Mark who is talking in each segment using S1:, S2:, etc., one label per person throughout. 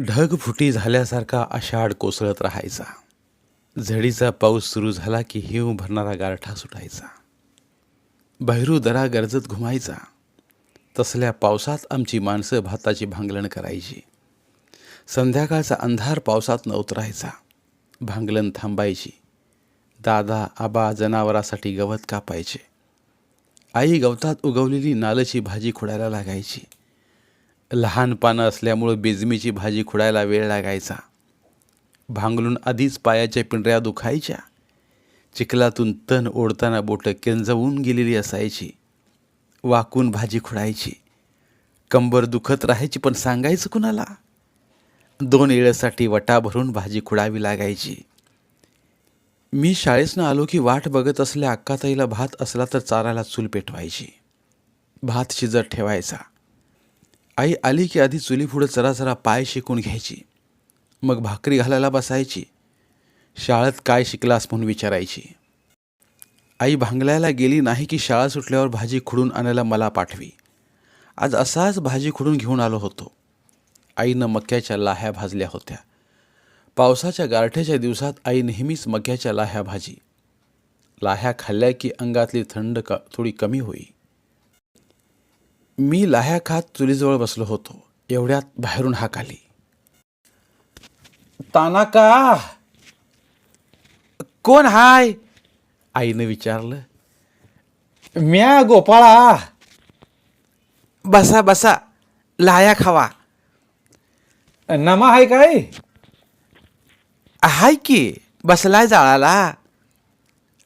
S1: ढगफुटी झाल्यासारखा आषाढ कोसळत राहायचा. झडीचा पाऊस सुरू झाला की हिव भरणारा गारठा सुटायचा. बहिरू दरा गरजत घुमायचा. तसल्या पावसात आमची माणसं भाताची भांगलण करायची. संध्याकाळचा अंधार पावसात न उतरायचा भांगलन थांबायची. दादा आबा जनावरासाठी गवत कापायचे. आई गवतात उगवलेली नालची भाजी खुडायला लागायची. लहान पानं असल्यामुळं बेजमीची भाजी खुडायला वेळ लागायचा. भांगलून आधीच पायाच्या पिंढऱ्या दुखायच्या. चिखलातून तण ओढताना बोटं केंजवून गेलेली असायची. वाकून भाजी खुडायची. कंबर दुखत राहायची पण सांगायचं कुणाला? दोन येळसाठी वटा भरून भाजी खुडावी लागायची. मी शाळेसनं आलो की वाट बघत असल्या अक्काताईला भात असला तर चाराला चूल पेटवायची. भात शिजत ठेवायचा. आई आली की आधी चुलीपुढं जरा जरा पाय शिकून घ्यायची. मग भाकरी घालायला बसायची. शाळेत काय शिकलास म्हणून विचारायची. आई भांगलायला गेली नाही की शाळा सुटल्यावर भाजी खुडून आणायला मला पाठवी. आज असाच भाजी खुडून घेऊन आलो होतो. आईनं मक्याच्या लाह्या भाजल्या होत्या. पावसाच्या गारठ्याच्या दिवसात आई नेहमीच मक्याच्या लाह्या भाजी. लाह्या खाल्ल्या की अंगातली थंड क थोडी कमी होई. मी लाह्या खात चुलीजवळ बसलो होतो. एवढ्यात बाहेरून हाक आली. तानाका! कोण हाय? आईनं विचारलं. म्या गोपाळा. बसा बसा. लाया खावा. नमा हाय काय? हाय की. बसलाय जाळाला.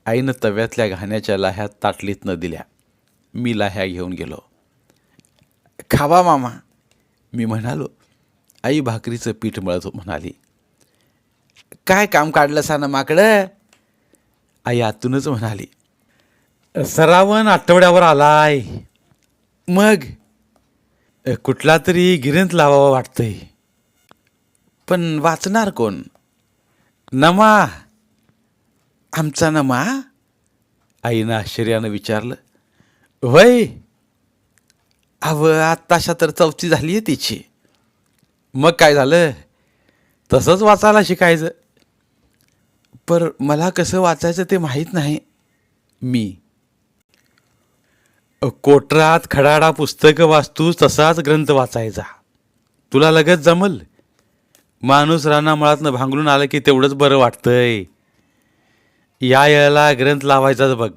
S1: आईनं तव्यातल्या घाण्याच्या लाह्या ताटलीत न दिल्या. मी लाह्या घेऊन गेलो. खावा मामा. मी म्हणालो आई भाकरीचं पीठ मळत म्हणाली. काय काम काढलं सा माकडं? आई आतूनच म्हणाली. सरावन आठवड्यावर आलाय. मग? कुठला तरी गिरींत लावावं वाटतंय. पण वाचणार कोण? नमा. आमचा नमा? आईनं आश्चर्यानं विचारलं वय अव आत्ताशा तर चौथी झाली आहे तिची. मग काय झालं? तसंच वाचायला शिकायचं. पर मला कसं वाचायचं ते माहीत नाही मी. कोटरात खडाडा पुस्तकं वाचतूस तसाच ग्रंथ वाचायचा. तुला लगत जमल? माणूस रानामळातनं भांगलून आलं की तेवढंच बरं वाटतंय. या याला ग्रंथ लावायचाच बघ.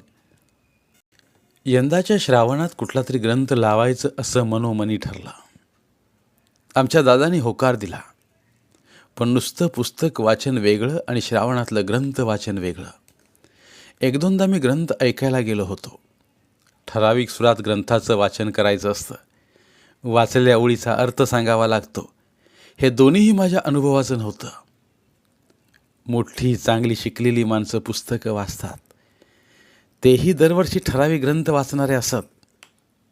S1: यंदाच्या श्रावणात कुठला तरी ग्रंथ लावायचं असं मनोमनी ठरलं. आमच्या दादाने होकार दिला. पण नुसतं पुस्तक वाचन वेगळं आणि श्रावणातलं ग्रंथ वाचन वेगळं. एक दोनदा मी ग्रंथ ऐकायला गेलो होतो. ठराविक सुरात ग्रंथाचं वाचन करायचं असतं. वाचलेल्या ओळीचा अर्थ सांगावा लागतो. हे दोन्हीही माझ्या अनुभवाचं नव्हतं. मोठी चांगली शिकलेली माणसं पुस्तकं वाचतात. तेही दरवर्षी ठराविक ग्रंथ वाचणारे असत.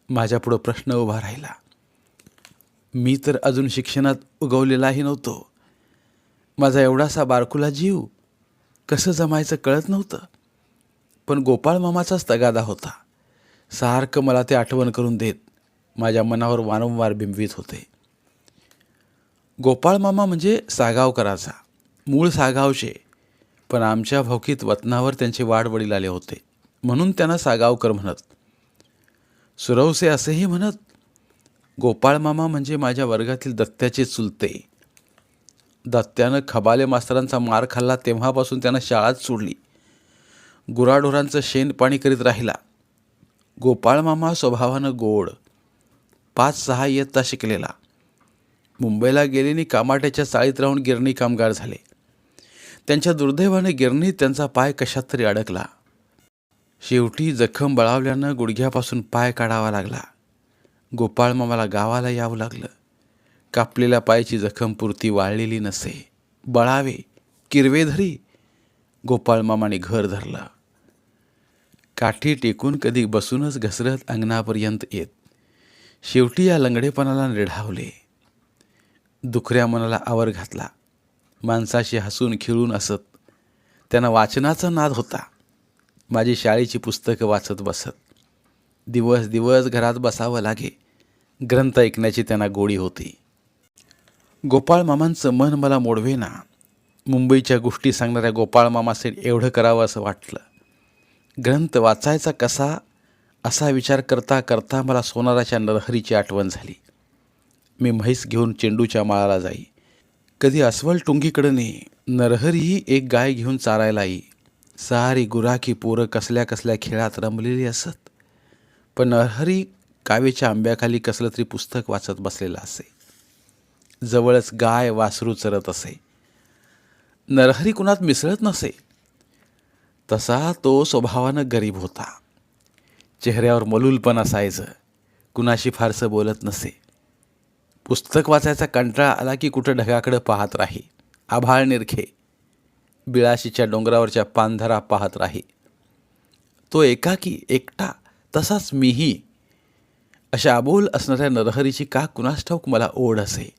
S1: माझ्यापुढं प्रश्न उभा राहिला. मी तर अजून शिक्षणात उगवलेलाही नव्हतो. माझा एवढासा बारकुला जीव कसं जमायचं कळत नव्हतं. पण गोपाळ मामाचाच तगादा होता. सारखं मला ते आठवण करून देत माझ्या मनावर वारंवार बिंबवीत होते. गोपाळ मामा म्हणजे सागावकराचा मूळ सागावचे पण आमच्या भौकीत वतनावर त्यांचे वाडवडील आले होते. म्हणून त्यांना सागावकर म्हणत. सुरवसे असेही म्हणत गोपाळ मामा म्हणजे माझ्या वर्गातील दत्त्याचे चुलते. दत्त्यानं खबाले मास्तरांचा मार खाल्ला तेव्हापासून त्यानं शाळाच सोडली. गुराढोरांचं शेण पाणी करीत राहिला. गोपाळ मामा स्वभावानं गोड. पाच सहा इयत्ता शिकलेला. मुंबईला गेलेनी कामाट्याच्या चाळीत राहून गिरणी कामगार झाले. त्यांच्या दुर्दैवाने गिरणीत त्यांचा पाय कशात तरी अडकला. शेवटी जखम बळावल्यानं गुडघ्यापासून पाय काढावा लागला. गोपाळ मामाला गावाला यावं लागलं. कापलेल्या पायाची जखम पुरती वाळलेली नसे. बळावे किरवे धरी गोपाळमामाने घर धरलं. काठी टेकून कधी बसूनच घसरत अंगणापर्यंत येत. शेवटी या लंगडेपणाला निढावले दुखऱ्या मनाला आवर घातला. माणसाशी हसून खिळून असत. त्यांना वाचनाचा नाद होता. माझी शाळेची पुस्तकं वाचत बसत. दिवस दिवस घरात बसावं लागे. ग्रंथ ऐकण्याची त्यांना गोडी होती. गोपाळ मामांचं मन मला मोडवेना. मुंबईच्या गोष्टी सांगणाऱ्या गोपाळ मामासे एवढं करावं असं वाटलं. ग्रंथ वाचायचा कसा? असा विचार करता करता मला सोनाराच्या नरहरीची आठवण झाली. मी म्हैस घेऊन चेंडूच्या माळाला जाई. कधी अस्वल टुंगीकडं ने. नरहरीही एक गाय घेऊन चारायला येई सारी गुराखी पोरं कसल्या कसल्या खेळात रमलेली असत. पण नरहरी कावेच्या आंब्याखाली कसलं तरी पुस्तक वाचत बसलेलं असे. जवळच गाय वासरू चरत असे. नरहरी कुणात मिसळत नसे. तसा तो स्वभावानं गरीब होता. चेहऱ्यावर मलूलपण असायचं. कुणाशी फारसं बोलत नसे. पुस्तक वाचायचा कंटाळा आला की कुठं ढगाकडं पाहत राही. आभाळ निरखे. बिळाशीच्या डोंगरावरच्या पांधरा पाहत राही. तो एकाकी एकटा तसाच मीही. अशा अबोल असणाऱ्या नरहरीची का कुणास ठाऊक मला ओढ असे?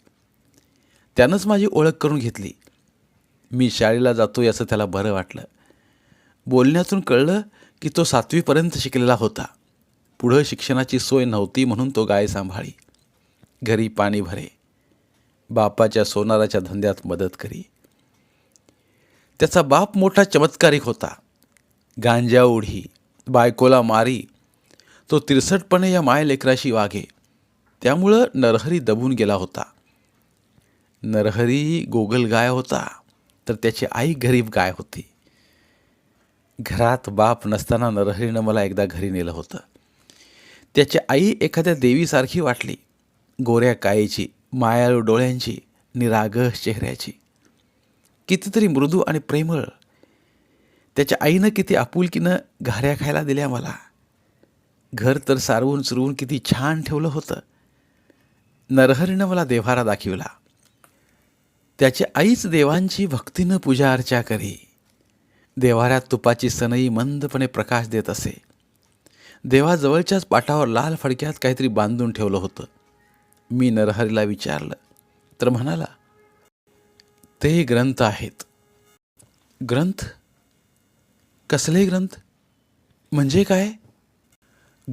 S1: त्यानंच माझी ओळख करून घेतली. मी शाळेला जातो याचं त्याला बरं वाटलं. बोलण्यातून कळलं की तो सातवीपर्यंत शिकलेला होता. पुढं शिक्षणाची सोय नव्हती म्हणून तो गाय सांभाळी. घरी पाणी भरे. बापाच्या सोनाराच्या धंद्यात मदत करी. त्याचा बाप मोठा चमत्कारिक होता. गांजा ओढी बायकोला मारी तो तिरसटपणे या मायलेकराशी वाघे वागे. त्यामुळं नरहरी दबून गेला होता. नरहरी गोगल गाय होता तर त्याची आई गरीब गाय होती. घरात बाप नसताना नरहरीनं मला एकदा घरी नेलं होतं. त्याची आई एखाद्या देवीसारखी वाटली. गोऱ्या कायेची मायाळू डोळ्यांची निरागस चेहऱ्याची. कितीतरी मृदू आणि प्रेमळ. त्याच्या आईनं किती आपुलकीनं घाऱ्या खायला दिल्या मला. घर तर सारवून सुरवून किती छान ठेवलं होतं. नरहरीनं मला देव्हारा दाखविला. त्याची आईच देवांची भक्तीनं पूजा अर्चा करी. देवाऱ्यात तुपाची सनई मंदपणे प्रकाश देत असे. देवाजवळच्याच पाठावर लाल फडक्यात काहीतरी बांधून ठेवलं होतं. मी नरहरीला विचारलं तर म्हणाला ते ग्रंथ आहेत? ग्रंथ? कसले ग्रंथ? म्हणजे काय?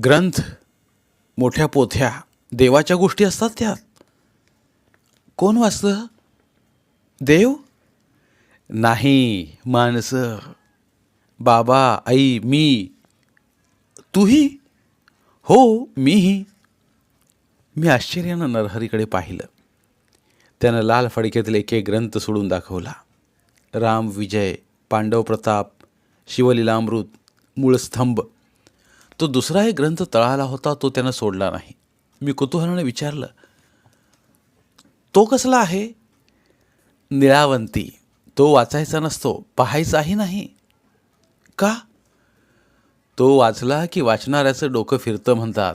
S1: ग्रंथ मोठ्या पोथ्या देवाच्या गोष्टी असतात त्यात. कोण वाचतं देव? नाही माणसं. बाबा आई मी. तूही? हो मीही. मी आश्चर्यानं नरहरीकडे पाहिलं. त्यानं लाल फडक्यातील एक एक ग्रंथ सोडून दाखवला. राम विजय पांडव प्रताप शिवलीलामृत मूळस्तंभ तो दुसरा एक ग्रंथ तळाला होता तो त्यानं सोडला नाही. मी कुतूहलाने विचारलं तो कसला आहे? निळावंती. तो वाचायचा नसतो पाहायचाही नाही. का? तो वाचला की वाचणाऱ्याचं डोकं फिरतं म्हणतात.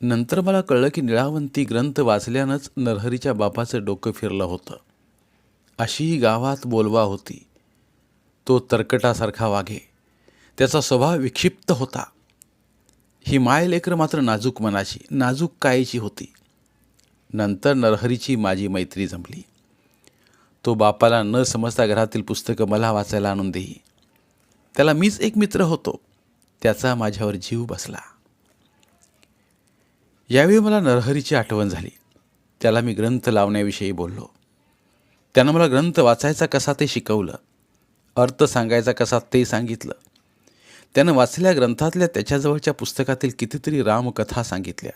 S1: नंतर मला कळलं की निळावंती ग्रंथ वाचल्यानंच नरहरीच्या बापाचं डोकं फिरलं होतं. अशी गावात बोलवा होती. तो तरकटासारखा वाघे. त्याचा स्वभाव विक्षिप्त होता. ही माय लेकर मात्र नाजूक मनाची नाजूक कायेची होती. नंतर नरहरीची माझी मैत्री जमली. तो बापाला न समजता घरातील पुस्तकं मला वाचायला आणून देई. त्याला मीच एक मित्र होतो. त्याचा माझ्यावर जीव बसला. यावेळी मला नरहरीची आठवण झाली. त्याला मी ग्रंथ लावण्याविषयी बोललो. त्यानं मला ग्रंथ वाचायचा कसा ते शिकवलं. अर्थ सांगायचा कसा ते सांगितलं. त्यानं वाचलेल्या ग्रंथातल्या त्याच्याजवळच्या पुस्तकातील कितीतरी रामकथा सांगितल्या.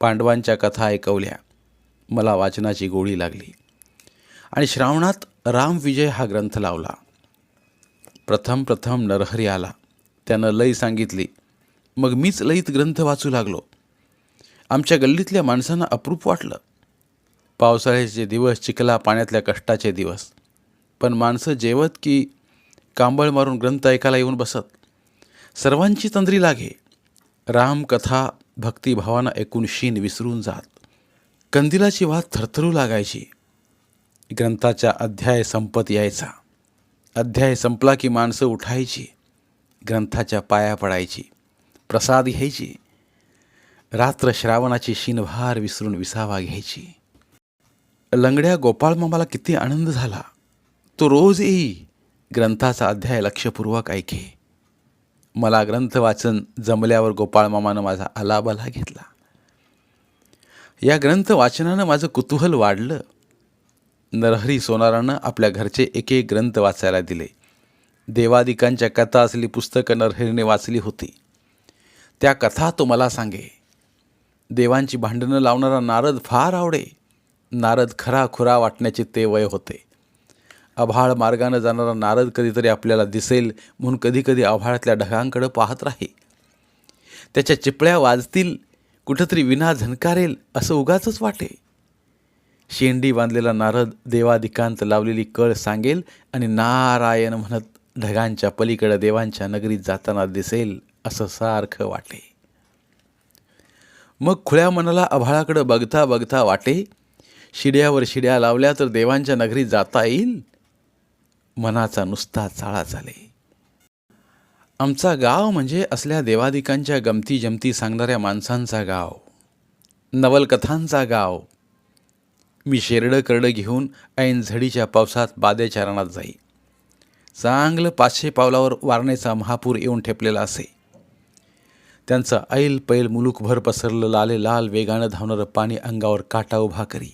S1: पांडवांच्या कथा ऐकवल्या. मला वाचनाची गोळी लागली. आणि श्रावणात रामविजय हा ग्रंथ लावला. प्रथम प्रथम नरहरी आला. त्यानं लई सांगितली. मग मीच लईत ग्रंथ वाचू लागलो. आमच्या गल्लीतल्या माणसांना अप्रूप वाटलं. पावसाळ्याचे दिवस चिखला पाण्यातल्या कष्टाचे दिवस. पण माणसं जेवत की कांबळ मारून ग्रंथ ऐकायला येऊन बसत. सर्वांची तंद्री लागे. रामकथा भक्तिभावानं ऐकून शीन विसरून जात. कंदिलाची वात थरथरू लागायची. ग्रंथाचा अध्याय संपत यायचा. अध्याय संपला की माणसं उठायची. ग्रंथाच्या पाया पडायची. प्रसाद घ्यायची. रात्र श्रावणाची शिनभार विसरून विसावा घ्यायची. लंगड्या गोपाळमामाला किती आनंद झाला. तो रोज येई ग्रंथाचा अध्याय लक्षपूर्वक ऐके. मला ग्रंथ वाचन जमल्यावर गोपाळमामानं माझा आलाबला घेतला. या ग्रंथ वाचनानं माझं कुतूहल वाढलं. नरहरी सोनारानं आपल्या घरचे एक एक ग्रंथ वाचायला दिले. देवादिकांच्या कथा असली पुस्तकं नरहरीने वाचली होती. त्या कथा तो मला सांगे. देवांची भांडणं लावणारा नारद फार आवडे. नारद खरा खुरा वाटण्याचे ते वय होते. आभाळ मार्गानं जाणारा नारद कधीतरी आपल्याला दिसेल म्हणून कधीकधी आभाळातल्या ढगांकडं पाहत राही. त्याच्या चिपळ्या वाजतील कुठंतरी विना झनकारेल असं उगाच वाटे. शेंडी बांधलेला नारद देवादिकांत लावलेली कळ सांगेल आणि नारायण म्हणत ढगांच्या पलीकडं देवांच्या नगरीत जाताना दिसेल असं सारखं वाटे. मग खुळ्या मनाला आभाळाकडं बघता बघता वाटे शिड्यावर शिड्या लावल्या तर देवांच्या नगरीत जाता येईल? मनाचा नुसता चाळा चाले. आमचा गाव म्हणजे असल्या देवादिकांच्या गमती जमती सांगणाऱ्या माणसांचा गाव नवलकथांचा गाव. मी शेरडं करडं घेऊन ऐन झडीच्या पावसात बाद्याच्या रणात जाई. चांगलं पाचशे पावलावर वारणेचा महापूर येऊन ठेपलेला असे. त्यांचं ऐल पैल मुलूकभर पसरलं लाले लाल वेगानं धावणारं पाणी अंगावर काटा उभा करी.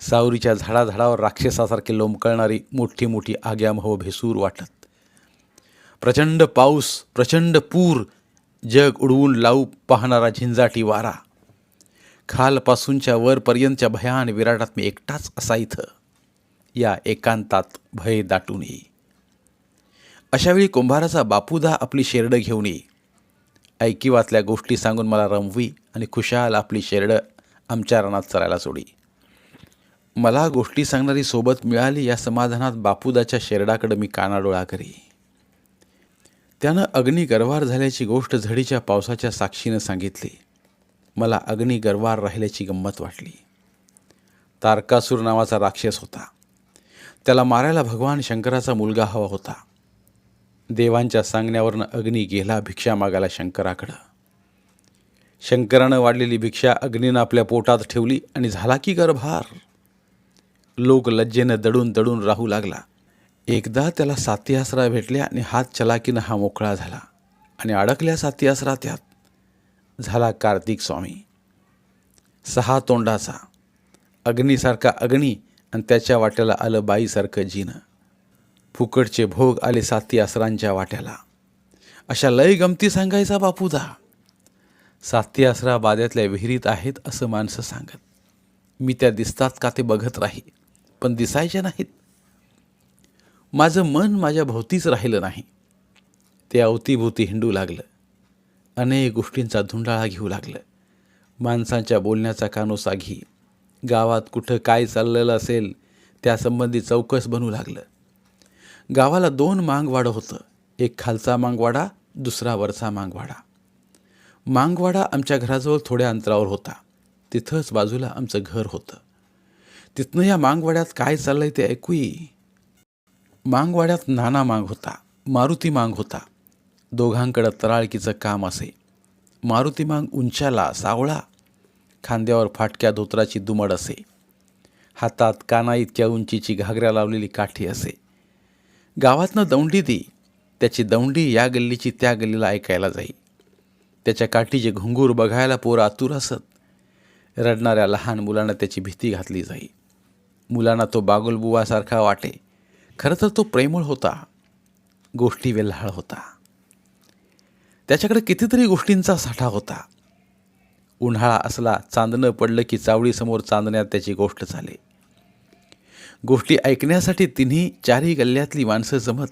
S1: सावरीच्या झाडाझाडावर राक्षसासारखे लोंबकळणारी मोठी मोठी आग्यामहो भेसूर वाटत. प्रचंड पाऊस प्रचंड पूर जग उडवून लावू पाहणारा झिंजाटी वारा. खालपासूनच्या वरपर्यंतच्या भयान विराटात मी एकटाच असा इथं. या एकांतात भय दाटून येई अशावेळी कुंभाराचा बापूदा आपली शेरडं घेऊन येई ऐकिवातल्या गोष्टी सांगून मला रमवी आणि खुशाल आपली शेरडं आमच्या रानात चरायला सोडी. मला गोष्टी सांगणारी सोबत मिळाली या समाधानात बापूदाच्या शेरडाकडे मी कानाडोळा करी. त्यानं अग्निगरवार झाल्याची गोष्ट झडीच्या पावसाच्या साक्षीनं सांगितली. मला अग्निगरवार राहिल्याची गंमत वाटली. तारकासूर नावाचा राक्षस होता. त्याला मारायला भगवान शंकराचा मुलगा हवा होता. देवांच्या सांगण्यावरनं अग्नी गेला भिक्षा मागायला शंकराकडं. शंकरानं वाढलेली भिक्षा अग्नीनं आपल्या पोटात ठेवली आणि झाला की गर्भार. लोक लज्जेनं दडून दडून राहू लागला. एकदा त्याला साती आसरा भेटल्या आणि हात चलाकीनं हा मोकळा झाला आणि अडकल्या साती आसरा त्यात. झाला कार्तिक स्वामी. सहा तोंडाचा. अग्नीसारखा अग्नी आणि त्याच्या वाट्याला आलं बाईसारखं जिनं. फुकटचे भोग आले साती आसरांच्या वाट्याला. अशा लय गमती सांगायचा बापूदा साती आसरा बाद्यातल्या विहिरीत आहेत असं माणसं सांगत. मी त्या दिसतात का ते बघत राही पण दिसायच्या नाहीत. माझं मन माझ्या भोवतीच राहिलं नाही. ते अवतीभोवती हिंडू लागलं. अनेक गोष्टींचा धुंडाळा घेऊ लागलं. माणसांच्या बोलण्याचा कानोसा घी. गावात कुठं काय चाललेलं असेल त्यासंबंधी चौकस बनू लागलं. गावाला दोन मांगवाडं होतं. एक खालचा मांगवाडा दुसरा वरचा मांगवाडा. मांगवाडा आमच्या घराजवळ थोड्या अंतरावर होता. तिथंच बाजूला आमचं घर होतं. तिथनं या मांगवाड्यात काय चाललंय ते ऐकूई. मांगवाड्यात नाना मांग होता मारुती मांग होता. दोघांकडं तराळकीचं काम असे. मारुती मांग उंचाला सावळा. खांद्यावर फाटक्या धोत्राची दुमड असे. हातात काना इतक्या उंचीची घागऱ्या लावलेली काठी असे. गावातनं दौंडी दे. त्याची दौंडी या गल्लीची त्या गल्लीला ऐकायला जाई. त्याच्या काठीचे घुंगूर बघायला पोर आतुर असत रडणाऱ्या लहान मुलांना त्याची भीती घातली जाई. मुलांना तो बागुलबुवासारखा वाटे. खरं तर तो प्रेमळ होता गोष्टी वेल्हाळ होता. त्याच्याकडे कितीतरी गोष्टींचा साठा होता. उन्हाळा असला चांदणं पडलं की चावडीसमोर चांदण्यात त्याची गोष्ट झाली. गोष्टी ऐकण्यासाठी तिन्ही चारही गल्ल्यातली माणसं जमत.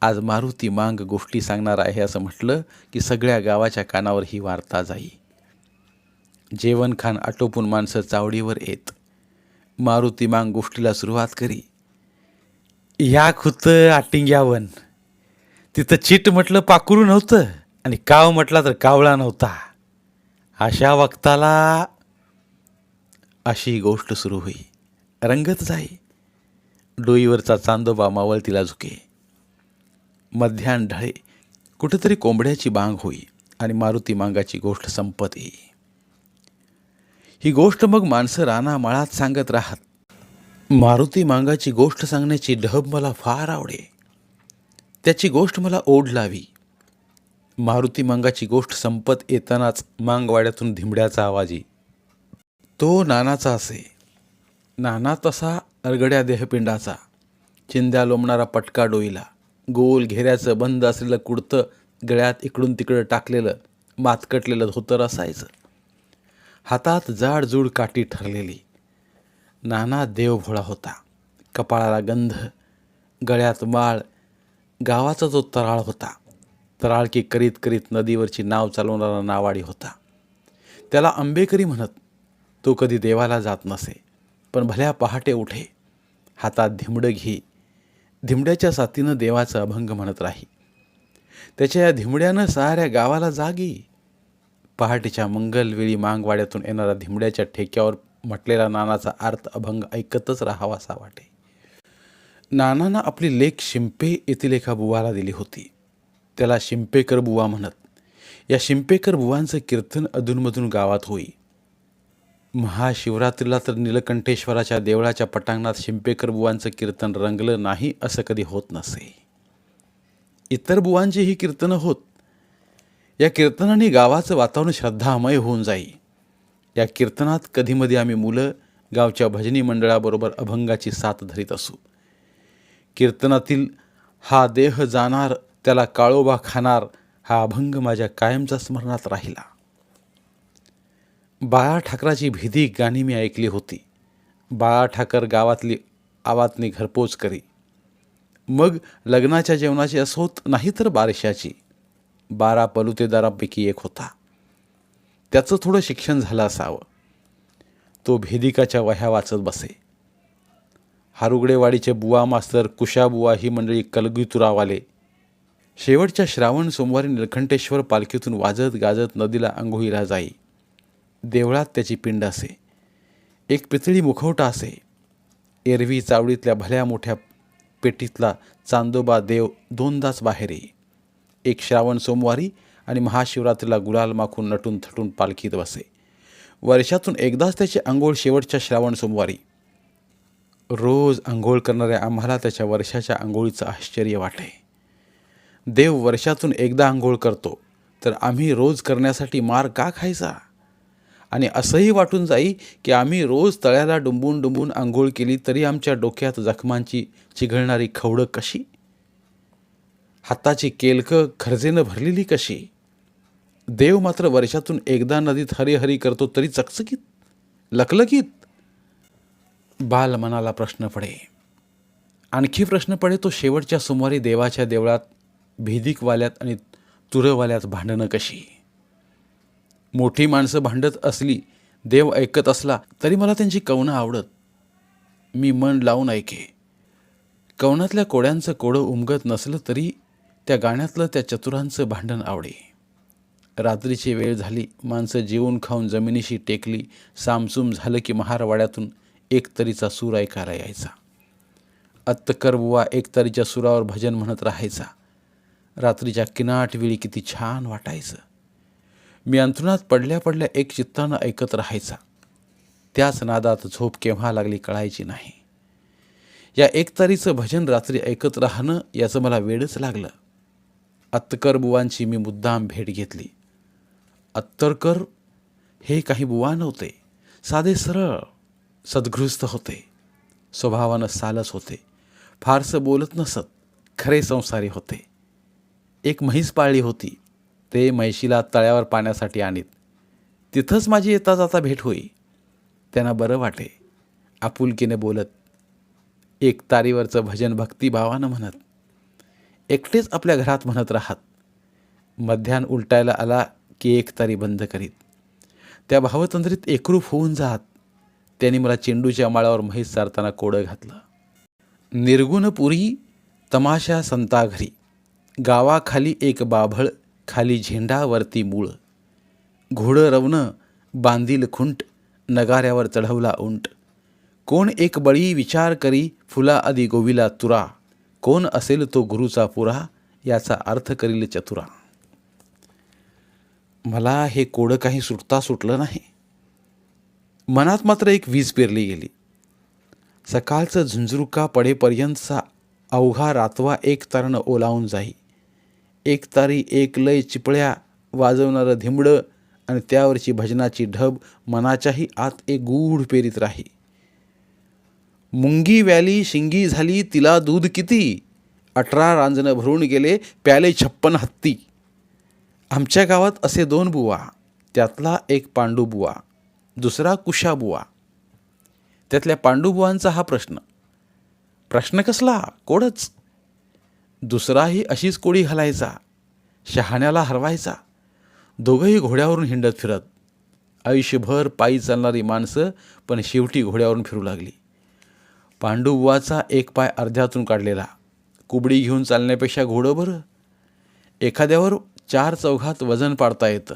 S1: आज मारुती मांग गोष्टी सांगणार आहे असं म्हटलं की सगळ्या गावाच्या कानावर ही वार्ता जाई. जेवणखान आटोपून माणसं चावडीवर येत. मारुती मांग गोष्टीला सुरुवात करी. या खुत आटिंग्यावन. तिथं चिट म्हटलं पाकुरू नव्हतं आणि काव म्हटला तर कावळा नव्हता. अशा वक्ताला अशी गोष्ट सुरू होई. रंगत जाई. डोईवरचा चांदोबा मावळतीला झुके. मध्यान ढळे. कुठेतरी कोंबड्याची बांग होई आणि मारुती मांगाची गोष्ट संपत येई. ही गोष्ट मग माणसं राना माळात सांगत राहत. मारुती मांगाची गोष्ट सांगण्याची ढब मला फार आवडे. त्याची गोष्ट मला ओढ लावी. मारुती मांगाची गोष्ट संपत येतानाच मांगवाड्यातून धिंबड्याचा आवाज येई. तो नानाचा असे. नाना तसा अरगड्या देहपिंडाचा. चिंध्या लोंबणारा पटका डोईला. गोल घेऱ्याचं बंद असलेलं कुडतं गळ्यात इकडून तिकडं टाकलेलं मातकटलेलं धोतर असायचं. हातात जाडजूड काठी ठरलेली. नाना देवभोळा होता. कपाळाला गंध गळ्यात माळ गावाचा जो तराळ होता. तराळकी करीत करीत नदीवरची नाव चालवणारा नावाडी होता. त्याला आंबेकरी म्हणत तो कधी देवाला जात नसे. पण भल्या पहाटे उठे. हातात धिमडं घे. धिमड्याच्या साथीनं देवाचा अभंग म्हणत राही. त्याच्या या धिमड्यानं साऱ्या गावाला जागी. पहाटेच्या मंगलवेळी मांगवाड्यातून येणारा धिमड्याच्या ठेक्यावर म्हटलेला नानाचा अर्थ अभंग ऐकतच राहावासा वाटे. नानानं आपली लेख शिंपे येथील एका बुवाला दिली होती. त्याला शिंपेकर बुवा म्हणत. या शिंपेकर बुवांचं कीर्तन अधूनमधून गावात होई. महाशिवरात्रीला तर निलकंठेश्वराच्या देवळाच्या पटांगणात शिंपेकर बुवांचं कीर्तन रंगलं नाही असं कधी होत नसे. इतर बुवांची ही कीर्तनं होत. या कीर्तनाने गावाचं वातावरण श्रद्धामय होऊन जाई. या कीर्तनात कधीमध्ये आम्ही मुलं गावच्या भजनी मंडळाबरोबर अभंगाची साथ धरीत असू. कीर्तनातील हा देह जाणार त्याला काळोबा खाणार हा अभंग माझ्या कायमचा स्मरणात राहिला. बाळा ठाकराची भीती गाणी मी ऐकली होती. बाळा ठाकर गावातली आवातनी घरपोच करी. मग लग्नाच्या जेवणाची असोत नाही तर बारशाची. बारा पलुतेदारापैकी एक होता. त्याचं थोडं शिक्षण झालं असावं. तो भेदिकाच्या वह्या वाचत बसे. हारुगडेवाडीचे बुवा मास्तर कुशाबुवा ही मंडळी कलगीतुरावाले. शेवटच्या श्रावण सोमवारी निलकंठेश्वर पालखीतून वाजत गाजत नदीला आंघोळीला जाई. देवळात त्याची पिंड असे. एक पितळी मुखवटा असे. एरवी चावडीतल्या भल्या मोठ्या पेटीतला चांदोबा देव दोनदाच बाहेर. येई एक श्रावण सोमवारी आणि महाशिवरात्रीला गुलाल माखून नटून थटून पालखीत बसे. वर्षातून एकदाच त्याची आंघोळ शेवटच्या श्रावण सोमवारी. रोज आंघोळ करणाऱ्या आम्हाला त्याच्या वर्षाच्या आंघोळीचं आश्चर्य वाटे. देव वर्षातून एकदा आंघोळ करतो तर आम्ही रोज करण्यासाठी मार का खायचा? आणि असंही वाटून जाई की आम्ही रोज तळ्याला डुंबून डुंबून आंघोळ केली तरी आमच्या डोक्यात जखमांची चिघळणारी खवडं कशी? हाताची केलकं खर्जेनं भरलेली कशी? देव मात्र वर्षातून एकदा नदीत हरिहरी करतो तरी चकचकीत लकलकीत. बाल मनाला प्रश्न पडे. आणखी प्रश्न पडे तो शेवटच्या सोमवारी देवाच्या देवळात भेदिकवाल्यात आणि तुरवाल्यात भांडणं कशी? मोठी माणसं भांडत असली देव ऐकत असला तरी मला त्यांची कवनं आवडत. मी मन लावून ऐके. कवनातल्या कोड्यांचं कोडं उमगत नसलं तरी त्या गाण्यातलं त्या चतुरांचं भांडण आवडे. रात्रीची वेळ झाली माणसं जेवून खाऊन जमिनीशी टेकली सामसूम झालं की महारवाड्यातून एकतरीचा सूर ऐकायला यायचा. अत्तकर बुवा एकतरीच्या सुरावर भजन म्हणत राहायचा. रात्रीच्या किनाट वेळी किती छान वाटायचं. मी अंथरुणात पडल्या पडल्या एक चित्तानं ऐकत राहायचा. त्याच नादात झोप केव्हा लागली कळायची नाही. या एकतारीचं भजन रात्री ऐकत राहणं याचं मला वेळच लागलं. अत्तकर बुवांची मी मुद्दाम भेट घेतली. अत्तरकर हे काही बुवा नव्हते. साधे सरळ सद्गृस्त होते. स्वभावानं सालस होते. फारसं बोलत नसत. खरे संसारी होते. एक म्हैस पाळली होती. ते म्हैशीला तळ्यावर पाण्यासाठी आणीत. तिथंच माझी येता जाता भेट होई. त्यांना बरं वाटे. आपुलकीने बोलत एक तारीवरचं भजन भक्तिभावानं म्हणत. एकटेच आपल्या घरात म्हणत राहत. मध्यान उलटायला आला की एक तारी बंद करीत. त्या भावतंत्रीत एकरूप होऊन जात. त्यांनी मला चेंडूच्या माळावर म्हैस चारताना कोडं घातलं. निर्गुणपुरी तमाशा संता घरी गावाखाली एक बाभळ खाली झेंडावरती मूळ. घोडं रवणं बांधील खुंट नगाऱ्यावर चढवला उंट. कोण एक बळी विचार करी फुला आधी गोविला तुरा. कोण असेल तो गुरुचा पुरा याचा अर्थ करील चतुरा. मला हे कोडं काही सुटता सुटलं नाही. मनात मात्र एक वीज पेरली गेली. सकाळचं झुंझुरुका पडेपर्यंतचा अवघा रातवा एक तरण ओलावून जाई. एक तारी एक लय चिपळ्या वाजवणारं धिमडं आणि त्यावरची भजनाची ढब मनाच्याही आत एक गूढ पेरीत राही. मुंगी व्याली शिंगी झाली तिला दूध किती? अठरा रांजणं भरून गेले प्याले छप्पन हत्ती. आमच्या गावात असे दोन बुवा त्यातला एक पांडुबुवा दुसरा कुशाबुवा त्यातल्या पांडुबुवांचा हा प्रश्न. प्रश्न कसला? कोडच. दुसराही अशीच कोडी घालायचा शहाण्याला हरवायचा. दोघंही घोड्यावरून हिंडत फिरत. आयुष्यभर पायी चालणारी माणसं पण शेवटी घोड्यावरून फिरू लागली. पांडुबुवाचा एक पाय अर्ध्यातून काढलेला. कुबडी घेऊन चालण्यापेक्षा घोडं बरं. एखाद्यावर चार चौघात वजन पाडता येतं.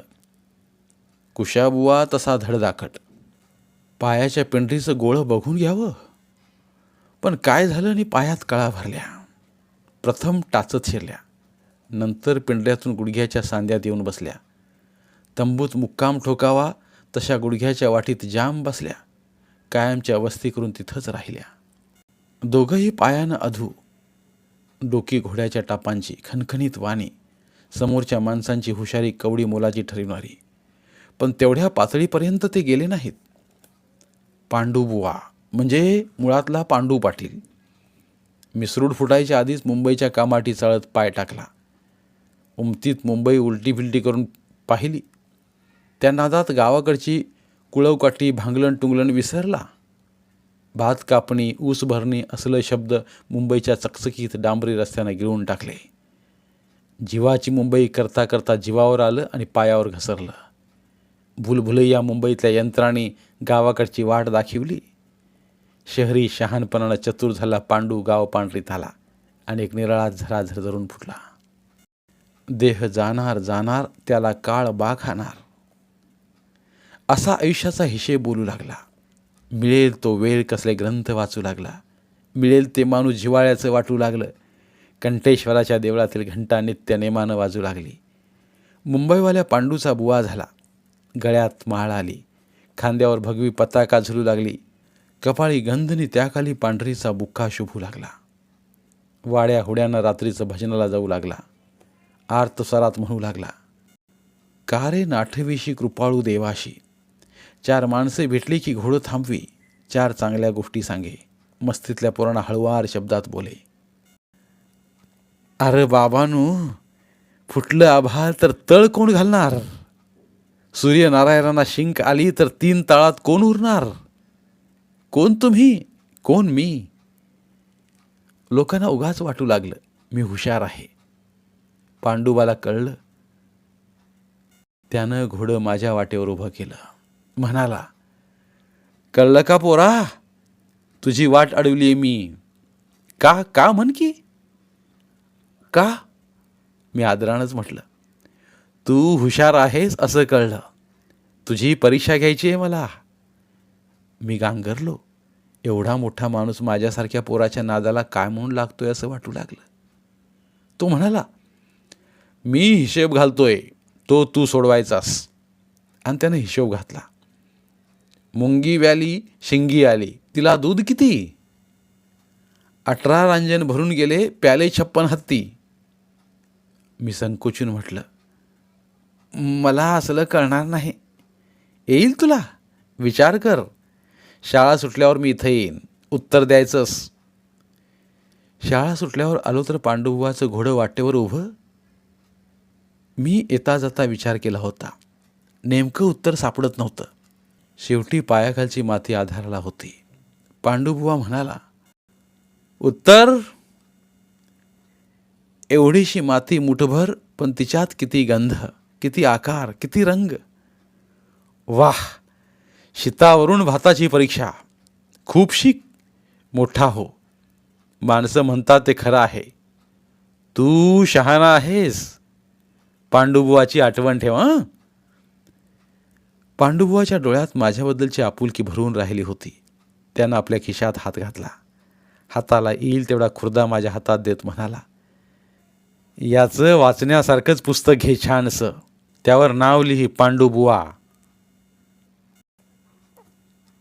S1: कुशाबुवा तसा धडधाकट. पायाच्या पिंढरीचं गोळं बघून घ्यावं. पण काय झालं आणि पायात कळा भरल्या? प्रथम टाचत शिरल्या. नंतर पिंडऱ्यातून गुडघ्याच्या सांध्यात येऊन बसल्या. तंबूत मुक्काम ठोकावा तशा गुडघ्याच्या वाटीत जाम बसल्या. कायमच्या वस्ती करून तिथंच राहिल्या. दोघंही पायानं अधू. डोकी घोड्याच्या टापांची खणखणीत वाणी समोरच्या माणसांची हुशारी कवडी मोलाची ठरवणारी. पण तेवढ्या पातळीपर्यंत ते गेले नाहीत. पांडुबुवा म्हणजे मुळातला पांडू पाटील. मिसरूड फुटायच्या आधीच मुंबईच्या कामाटी चाळत पाय टाकला. उमतीत मुंबई उलटी फिलटी करून पाहिली. त्या नादात गावाकडची कुळवकाठी भांगलण टुंगलण विसरला. भात कापणी ऊस भरणी असलं शब्द मुंबईच्या चकचकीत डांबरी रस्त्यानं गिळून टाकले. जीवाची मुंबई करता करता जीवावर आलं आणि पायावर घसरलं. भुलभुलैया मुंबईतल्या यंत्रांनी गावाकडची वाट दाखवली. शहरी शहाणपणानं चतुर झाला पांडू गाव पांढरीत आला आणि एक निराळा झराझर धरून फुटला. देह जाणार जाणार त्याला काळ बा खाणार असा आयुष्याचा हिशेब बोलू लागला. मिळेल तो वेळ कसले ग्रंथ वाचू लागला. मिळेल ते माणूस जिवाळ्याचं वाटू लागलं. कंठेश्वराच्या देवळातील घंटा नित्य नेमानं वाजू लागली. मुंबईवाल्या पांडूचा बुवा झाला. गळ्यात माळ आली. खांद्यावर भगवी पताका झुलू लागली. कपाळी गंधनी त्याखाली पांढरीचा बुक्का शुभू लागला. वाड्या हुड्यानं रात्रीचं भजनाला जाऊ लागला. आर्तस्वरात म्हणू लागला का रे नाठवीशी कृपाळू देवाशी? चार माणसे भेटली की घोडं थांबवी. चार चांगल्या गोष्टी सांगे. मस्तीतल्या पोरांना हळुवार शब्दात बोले अरे बाबानू फुटलं आभार तर तळ कोण घालणार? सूर्यनारायणांना शिंक आली तर तीन तळात कोण उरणार? कोण तुम्ही? कोण मी? लोकांना उगाच वाटू लागलं मी हुशार आहे. पांडुबाला कळलं. त्यानं घोडं माझ्या वाटेवर उभं केलं. म्हणाला कळलं का पोरा? तुझी वाट अडवली मी. का? का म्हण की? का? मी आदरानंच म्हटलं तू हुशार आहेस असं कळलं. तुझी परीक्षा घ्यायची आहे मला. मी गांगरलो. एवढा मोठा माणूस माझ्यासारख्या पोराच्या नादाला काय म्हणून लागतोय असं वाटू लागलं? तो म्हणाला मी हिशेब घालतोय तो तू सोडवायचास. आणि त्यानं हिशोब घातला. मुंगी व्याली शिंगी आली. तिला दूध किती? अठरा रांजण भरून गेले प्याले छप्पन हत्ती. मी संकोचून म्हटलं मला असलं कळणार नाही. येईल तुला? विचार कर. शाळा सुटल्यावर मी इथं येईन. उत्तर द्यायचंस. शाळा सुटल्यावर आलो तर पांडुबुवाचं घोडं वाटेवर उभं. मी येता जाता विचार केला होता. नेमकं उत्तर सापडत नव्हतं. शेवटी पायाखालची माती आधाराला होती. पांडुबुवा म्हणाला उत्तर एवढीशी माती मुठभर पण तिच्यात किती गंध किती आकार किती रंग. वाह! शितावरून भाताची परीक्षा. खूप शिक मोठा हो. माणसं म्हणतात ते खरं आहे. तू शहाणा आहेस. पांडुबुवाची आठवण ठेव हां. पांडुबुवाच्या डोळ्यात माझ्याबद्दलची आपुलकी भरून राहिली होती. त्यानं आपल्या खिशात हात घातला. हाताला येईल तेवढा खुर्दा माझ्या हातात देत म्हणाला याचं वाचण्यासारखंच पुस्तक घे छानसं. त्यावर नाव लिही पांडुबुवा.